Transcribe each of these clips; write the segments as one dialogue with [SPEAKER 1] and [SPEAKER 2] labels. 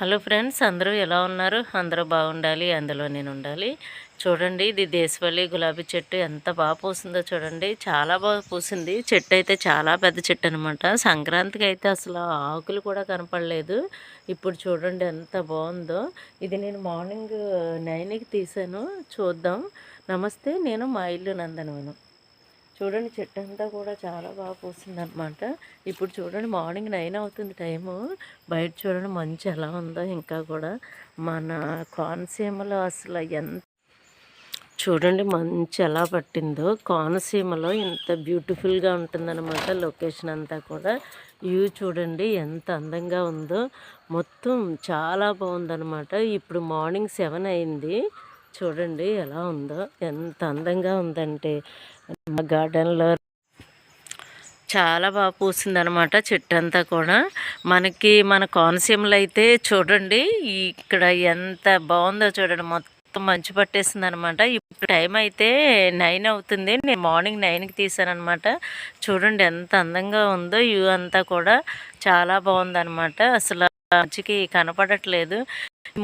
[SPEAKER 1] Hello friends అందరూ ఎలా ఉన్నారు? అందరూ బాగుండాలి అందులో నేను ఉండాలి. చూడండి ఇది దేశవల్లి గులాబీ చెట్టు. ఎంత బాగా పూసిందో చూడండి. చాలా బాగా పూసింది. చెట్టు అయితే చాలా పెద్ద చెట్టు అనమాట సంక్రాంతికి అయితే అసలు ఆకులు కూడా కనపడలేదు. ఇప్పుడు చూడండి ఎంత బాగుందో. ఇది నేను మార్నింగ్ నైన్కి తీసాను చూద్దాం. నమస్తే నేను మా ఇల్లు నందనవనం. చూడండి చెట్టు అంతా కూడా చాలా బాగా పూసింది అనమాట ఇప్పుడు చూడండి మార్నింగ్ నైన్ అవుతుంది టైము. బయట చూడండి మంచి ఎలా ఉందో ఇంకా కూడా. మన కోనసీమలో అసలు ఎంత చూడండి మంచి ఎలా పట్టిందో. కోనసీమలో ఇంత బ్యూటిఫుల్గా ఉంటుందన్నమాట లొకేషన్ అంతా కూడా. వ్యూ చూడండి ఎంత అందంగా ఉందో. మొత్తం చాలా బాగుందన్నమాట. ఇప్పుడు మార్నింగ్ సెవెన్ అయింది. చూడండి ఎలా ఉందో ఎంత అందంగా ఉందంటే. మా గార్డెన్లో చాలా బాగా పూసిందనమాట చెట్టు అంతా కూడా. మనకి మన కోనసీమలో అయితే చూడండి ఇక్కడ ఎంత బాగుందో చూడండి. మొత్తం మంచు పట్టేసింది అనమాట ఇప్పుడు టైం అయితే నైన్ అవుతుంది. నేను మార్నింగ్ నైన్కి తీసానమాట చూడండి ఎంత అందంగా ఉందో వ్యూ అంతా కూడా చాలా బాగుందనమాట. అసలు మంచికి కనపడట్లేదు.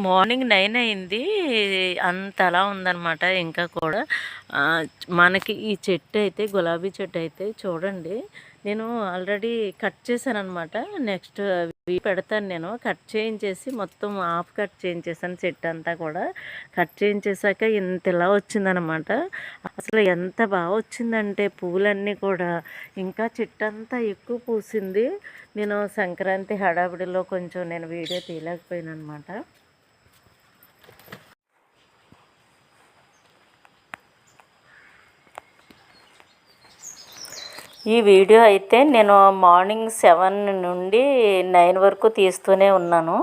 [SPEAKER 1] మార్నింగ్ నైన్ అయింది. అంతలా ఉందన్నమాట ఇంకా కూడా. మనకి ఈ చెట్టు అయితే గులాబీ చెట్టు అయితే చూడండి. నేను ఆల్రెడీ కట్ చేశాను అనమాట నెక్స్ట్ అవి పెడతాను నేను. కట్ చేయించేసి మొత్తం హాఫ్ కట్ చేయించేసాను చెట్టు అంతా కూడా. కట్ చేయించేసాక ఇంతలా వచ్చిందనమాట అసలు ఎంత బాగా వచ్చిందంటే పూలన్నీ కూడా. ఇంకా చెట్టు అంతా ఎక్కువ పూసింది. నేను సంక్రాంతి హడావిడిలో కొంచెం నేను వీడియో తీయలేకపోయాను అనమాట ఈ వీడియో అయితే నేను మార్నింగ్ సెవెన్ నుండి నైన్ వరకు తీస్తూనే ఉన్నాను.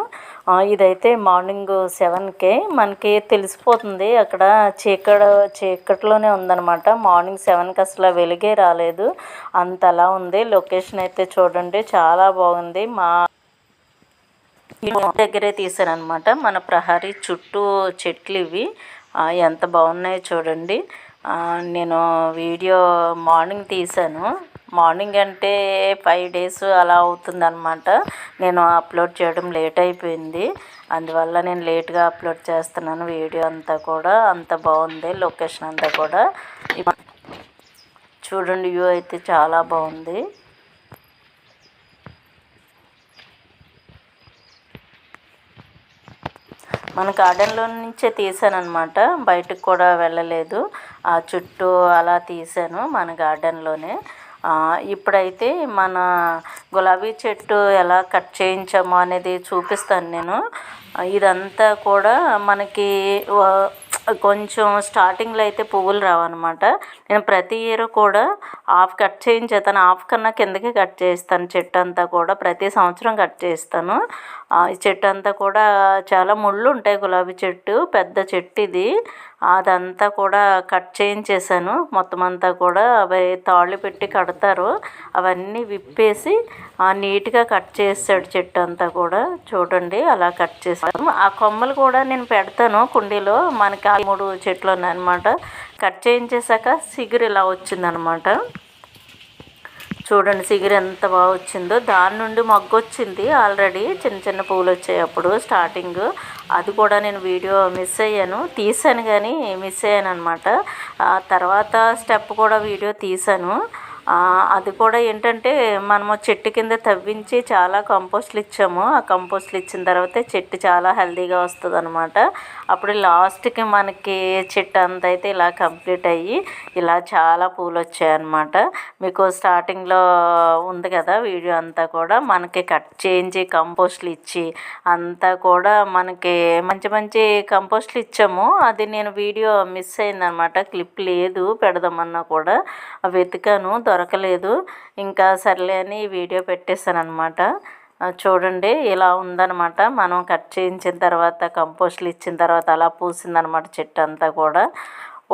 [SPEAKER 1] ఇదైతే మార్నింగ్ సెవెన్కే మనకి తెలిసిపోతుంది అక్కడ చీకడ చీకట్లోనే ఉందనమాట మార్నింగ్ సెవెన్కి అసలు వెలుగే రాలేదు. అంతలా ఉంది. లొకేషన్ అయితే చూడండి. చాలా బాగుంది. మా దగ్గరే తీసారనమాట మన ప్రహరీ చుట్టూ చెట్లు ఇవి. ఎంత బాగున్నాయో చూడండి. నేను వీడియో మార్నింగ్ తీశాను. మార్నింగ్ అంటే ఫైవ్ డేస్ అలా అవుతుందన్నమాట. నేను అప్లోడ్ చేయడం లేట్ అయిపోయింది. అందువల్ల నేను లేట్గా అప్లోడ్ చేస్తున్నాను వీడియో అంతా కూడా. అంత బాగుంది లొకేషన్ అంతా కూడా. చూడండి వ్యూ అయితే చాలా బాగుంది. మన గార్డెన్లో నుంచే తీసాను అనమాట బయటకు కూడా వెళ్ళలేదు. ఆ చుట్టూ అలా తీసాను మన గార్డెన్లోనే. ఇప్పుడైతే మన గులాబీ చెట్టు ఎలా కట్ చేయించామో అనేది చూపిస్తాను నేను. ఇదంతా కూడా మనకి కొంచెం స్టార్టింగ్లో అయితే పువ్వులు రావన్నమాట. నేను ప్రతి ఇయర్ కూడా హాఫ్ కట్ చేయించేస్తాను. హాఫ్ కన్నా కిందకి కట్ చేస్తాను చెట్టు అంతా కూడా ప్రతి సంవత్సరం కట్ చేస్తాను ఈ చెట్టు అంతా కూడా చాలా ముళ్ళు ఉంటాయి గులాబీ చెట్టు పెద్ద చెట్టు ఇది. అదంతా కూడా కట్ చేయించేసాను మొత్తం అంతా కూడా అవి తాళ్ళు పెట్టి కడతారు. అవన్నీ విప్పేసి నీట్గా కట్ చేసాడు చెట్టు అంతా కూడా. చూడండి అలా కట్ చేసి ఆ కొమ్మలు కూడా నేను పెడతాను కుండీలో. మనకి ఆ మూడు చెట్లు ఉన్నాయన్నమాట. కట్ చేయించేసాక సిగురు ఇలా వచ్చిందనమాట చూడండి సిగురు ఎంత బాగా వచ్చిందో. దాని నుండి మొగ్గు వచ్చింది ఆల్రెడీ. చిన్న చిన్న పూలు వచ్చాయి అప్పుడు స్టార్టింగ్. అది కూడా నేను వీడియో మిస్ అయ్యాను. తీసాను కానీ మిస్ అయ్యాను అనమాట తర్వాత స్టెప్ కూడా వీడియో తీసాను అది కూడా ఏంటంటే మనము చెట్టు కింద తవ్వించి చాలా కంపోస్ట్లు ఇచ్చాము. ఆ కంపోస్ట్లు ఇచ్చిన తర్వాత చెట్టు చాలా హెల్దీగా వస్తుంది అనమాట అప్పుడు లాస్ట్కి మనకి చెట్టు అంత అయితే ఇలా కంప్లీట్ అయ్యి ఇలా చాలా పూలు వచ్చాయన్నమాట మీకు స్టార్టింగ్లో ఉంది కదా వీడియో అంతా కూడా. మనకి కట్ చేయించి కంపోస్ట్లు ఇచ్చి అంతా కూడా మనకి మంచి మంచి కంపోస్ట్లు ఇచ్చాము. అది నేను వీడియో మిస్ అయిందనమాట క్లిప్ లేదు పెడదామన్నా కూడా. వెతికాను. దొరకలేదు. ఇంకా సర్లే అని వీడియో పెట్టేశాను అనమాట చూడండి ఇలా ఉందనమాట మనం కట్ చేయించిన తర్వాత కంపోస్ట్లు ఇచ్చిన తర్వాత అలా పూసిందనమాట చెట్టు అంతా కూడా.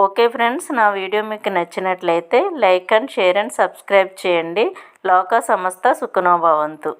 [SPEAKER 1] ఓకే ఫ్రెండ్స్ నా వీడియో మీకు నచ్చినట్లయితే like and share and subscribe చేయండి. లోక సంస్థ సుఖనోభవంతు.